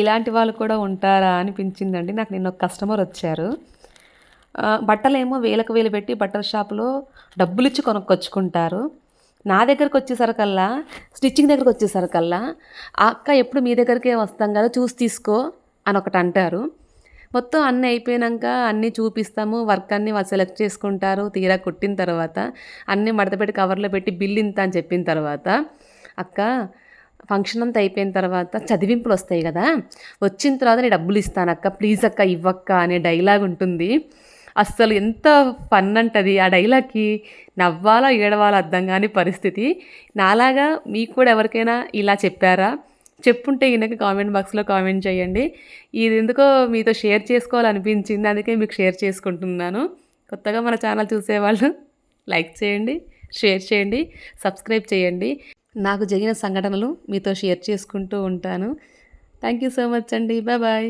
ఇలాంటి వాళ్ళు కూడా ఉంటారా అనిపించిందండి. నాకు నిన్న ఒక కస్టమర్ వచ్చారు. బట్టలేమో వేలకు వేలు పెట్టి బట్టల షాపులో డబ్బులు ఇచ్చి కొనుక్కొచ్చుకుంటారు. నా దగ్గరకు వచ్చేసరికల్లా స్టిచ్చింగ్ దగ్గరకు వచ్చేసరికల్లా అక్క ఎప్పుడు మీ దగ్గరికే వస్తాం కదా చూసి తీసుకో అని ఒకటి అంటారు. మొత్తం అన్నీ అయిపోయాక అన్నీ చూపిస్తాము వర్క్ అన్నీ వాళ్ళు సెలెక్ట్ చేసుకుంటారు తీరా కుట్టిన తర్వాత అన్నీ మడత పెట్టి కవర్లో పెట్టి బిల్ ఇంత అని చెప్పిన తర్వాత అక్క ఫంక్షన్ అంతా అయిపోయిన తర్వాత చదివింపులు వస్తాయి కదా. వచ్చిన తర్వాత నేను డబ్బులు ఇస్తాను అక్క ప్లీజ్ అక్క ఇవ్వక్క అనే డైలాగ్ ఉంటుంది. అస్సలు ఎంత ఫన్ అంటది ఆ డైలాగ్కి. నవ్వాలా ఏడవాలా అర్థం కాని పరిస్థితి. నాలాగా మీకు కూడా ఎవరికైనా ఇలా చెప్పారా? చెప్పుంటే ఈయనకి కామెంట్ బాక్స్లో కామెంట్ చేయండి. ఇది ఎందుకో మీతో షేర్ చేసుకోవాలనిపించింది అందుకే మీకు షేర్ చేసుకుంటున్నాను. కొత్తగా మన ఛానల్ చూసేవాళ్ళు లైక్ చేయండి షేర్ చేయండి సబ్స్క్రైబ్ చేయండి. నాకు జరిగిన సంఘటనలు మీతో షేర్ చేసుకుంటూ ఉంటాను. థ్యాంక్ యూ సో మచ్ అండి. Bye bye